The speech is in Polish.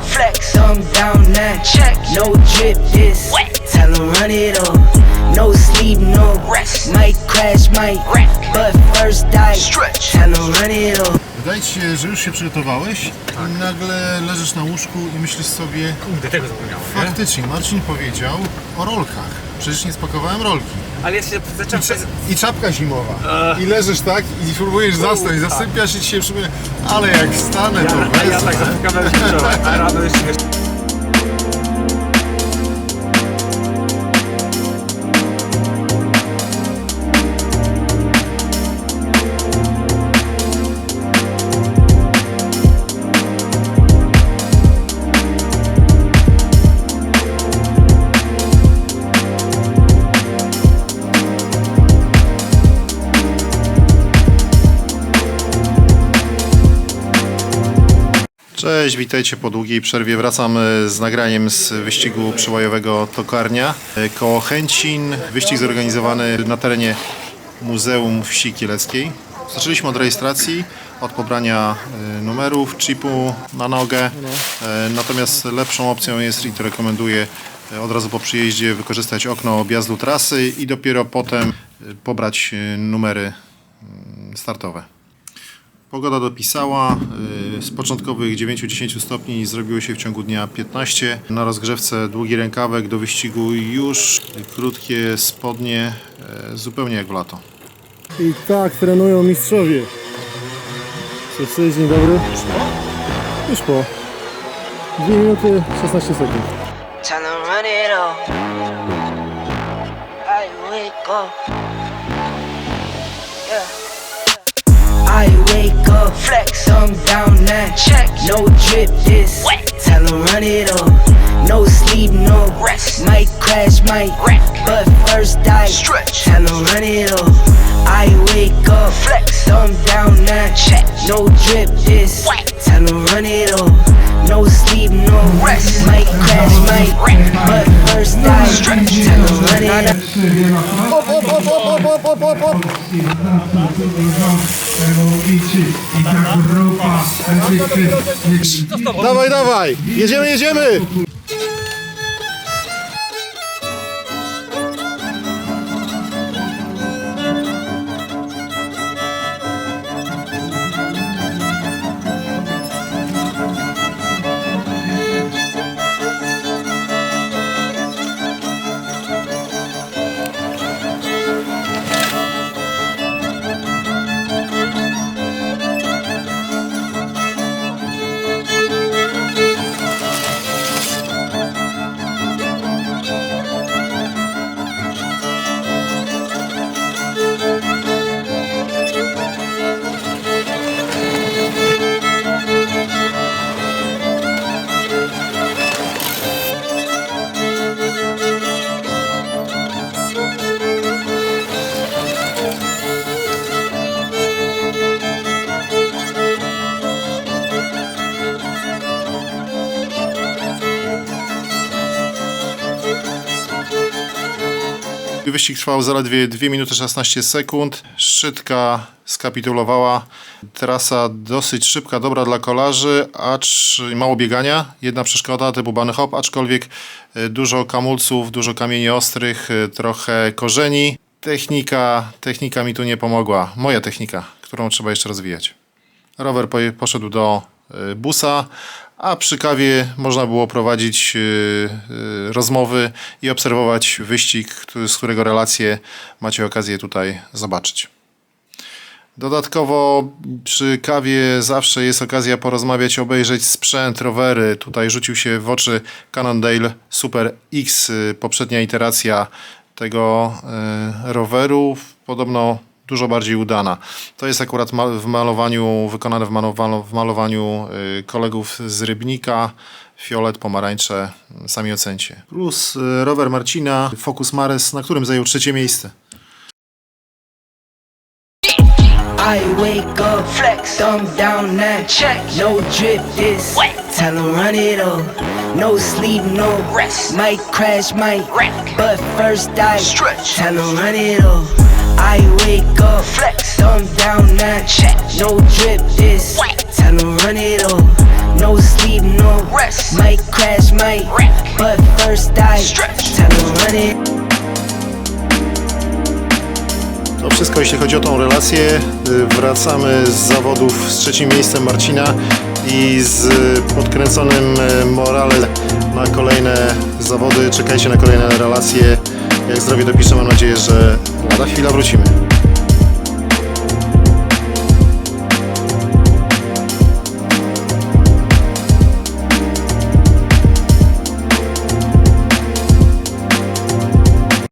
flex, thumb down now. Check, no drip this. Wet. Tell 'em run it up. No sleep, no rest. Might crash, might wreck. But first die. Stretch. Tell 'em run it up. Wydaje ci się, że już się przygotowałeś i nagle leżysz na łóżku i myślisz sobie Kurde, tego zapomniałem, nie? faktycznie, Marcin powiedział o rolkach. Przecież nie spakowałem rolki. Ale ja się zacząłem... I czapka zimowa. I leżysz tak i próbujesz zasnąć, zasypiasz i ci się przypomina, ale jak wstanę to A ja tak wezmę. zapomniałem się wczoraj, a rano jeszcze Cześć, witajcie po długiej przerwie. Wracam e, z nagraniem z wyścigu przełajowego Tokarnia. E, Koło Chęcin. Wyścig zorganizowany na terenie Muzeum Wsi Kieleckiej. Zaczęliśmy od rejestracji, od pobrania e, numerów, chipu na nogę. E, Natomiast lepszą opcją jest i to rekomenduję od razu po przyjeździe wykorzystać okno objazdu trasy i dopiero potem pobrać numery mm, startowe. Pogoda dopisała. Z początkowych 9-10 stopni zrobiło się w ciągu dnia 15. Na rozgrzewce długi rękawek do wyścigu już krótkie spodnie, e, zupełnie jak w lato. I tak trenują mistrzowie. Cześć, cześć, dzień dobry. Już po. 2 minuty 16 sekund. Tell 'em run it up. I wake up. Yeah. I wake up, flex, thumb down now. Check, no drip this. Wet. Tell 'em run it up. No sleep, no rest. Might crash, might wreck. But first die. Stretch. Tell 'em run it up. I wake up, flex, thumb down now. Check, no drip this. Wet. Tell 'em run it up. No sleep, rest. Might crash, might wreck. But first die. Stretch. Tell 'em run it. I ekipy Dawaj, dawaj! Jedziemy, jedziemy! Wyścig trwał zaledwie 2 minuty 16 sekund. Szczytka skapitulowała. Trasa dosyć szybka, dobra dla kolarzy, acz mało biegania. Jedna przeszkoda typu bunny hop, aczkolwiek e, dużo kamulców, dużo kamieni ostrych, e, trochę korzeni. Technika, technika mi tu nie pomogła. Moja technika, którą trzeba jeszcze rozwijać. Rower poszedł do y, busa, a przy kawie można było prowadzić y, y, rozmowy i obserwować wyścig, z którego relacje macie okazję tutaj zobaczyć. Dodatkowo przy kawie zawsze jest okazja porozmawiać, obejrzeć sprzęt, rowery. Tutaj rzucił się w oczy Cannondale Super X, y, poprzednia iteracja tego roweru. Podobno dużo bardziej udana. To jest akurat ma- w malowaniu, wykonane w, malowa- w malowaniu y, kolegów z Rybnika. Fiolet, pomarańcze, sami ocencie. Plus y, rower Marcina, Focus Mares, na którym zajął trzecie miejsce. I wake up, flex, thumb down now. Check, no drip this. Wet. Tell run it up. No sleep, no rest. Might crash, might wreck. But first die. Stretch. Tell run it up. I wake up, flex, thumb down now. Check, no drip this. Tell 'em run it up. No sleep, no rest. Might crash, might wreck. But first I tell them run it. To wszystko jeśli chodzi o tą relację. Y, Wracamy z zawodów z trzecim miejscem Marcina i z podkręconym y, morale na kolejne zawody. Czekajcie na kolejne relacje. Jak zdrowie dopiszę, mam nadzieję, że lada chwila wrócimy.